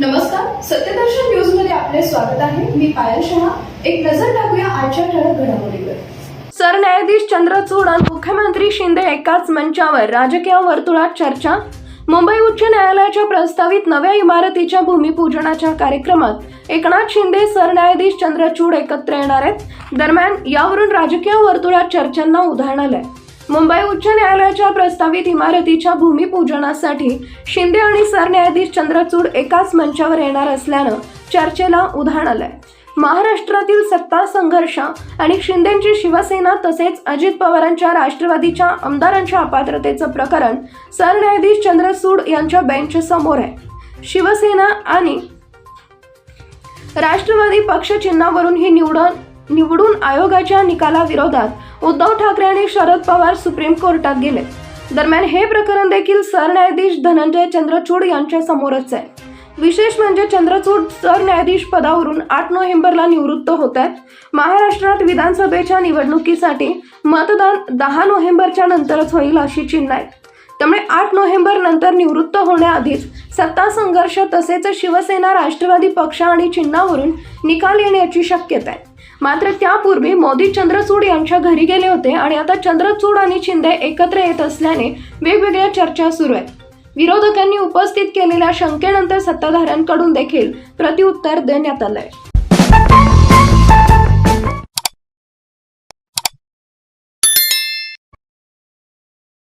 नमस्कार सत्यदर्शन न्यूजमध्ये आपले स्वागत आहे. मी पायल शहा. एक नजर टाकूया आजच्या ठळक घडामोडीवर. सरन्यायाधीश चंद्रचूड आणि मुख्यमंत्री शिंदे एकाच मंचावर राजकीय वर्तुळात चर्चा. मुंबई उच्च न्यायालयाच्या प्रस्तावित नव्या इमारतीच्या भूमिपूजनाच्या कार्यक्रमात एकनाथ शिंदे सरन्यायाधीश चंद्रचूड एकत्र येणार आहेत. दरम्यान यावरून राजकीय वर्तुळात चर्चांना उधाण आलंय. मुंबई उच्च न्यायालयाच्या प्रस्तावित इमारतीच्या भूमिपूजनासाठी शिंदे आणि सरन्यायाधीश चंद्रचूड एकाच मंचावर येणार असल्यानं चर्चेला उधाण आलंय. महाराष्ट्रातील सत्ता संघर्ष आणि शिंदेची शिवसेना तसेच अजित पवारांच्या राष्ट्रवादीच्या आमदारांच्या अपात्रतेचं प्रकरण सरन्यायाधीश चंद्रचूड यांच्या बेंचसमोर आहे. शिवसेना आणि राष्ट्रवादी पक्ष चिन्हावरून ही निवडून निवडून आयोगाच्या निकालाविरोधात उद्धव ठाकरे आणि शरद पवार सुप्रीम कोर्टात गेले. दरम्यान हे प्रकरण देखील सरन्यायाधीश धनंजय चंद्रचूड यांच्या समोरच आहे. विशेष म्हणजे चंद्रचूड सरन्यायाधीश पदावरून आठ नोव्हेंबरला निवृत्त होत आहेत महाराष्ट्रात विधानसभेच्या निवडणुकीसाठी मतदान दहा नोव्हेंबरच्या नंतरच होईल अशी चिन्ह आहेत त्यामुळे आठ नोव्हेंबर नंतर निवृत्त होण्याआधीच सत्ता संघर्ष तसेच शिवसेना राष्ट्रवादी पक्ष आणि चिन्हावरून निकाल येण्याची शक्यता आहे. मात्र त्यापूर्वी मोदी चंद्रचूड यांच्या घरी गेले होते आणि आता चंद्रचूड आणि शिंदे एकत्र येत असल्याने वेगवेगळ्या चर्चा सुरू आहेत. विरोधकांनी उपस्थित केलेल्या शंकेनंतर सत्ताधाऱ्यांकडून देखील प्रत्युत्तर देण्यात आलंय.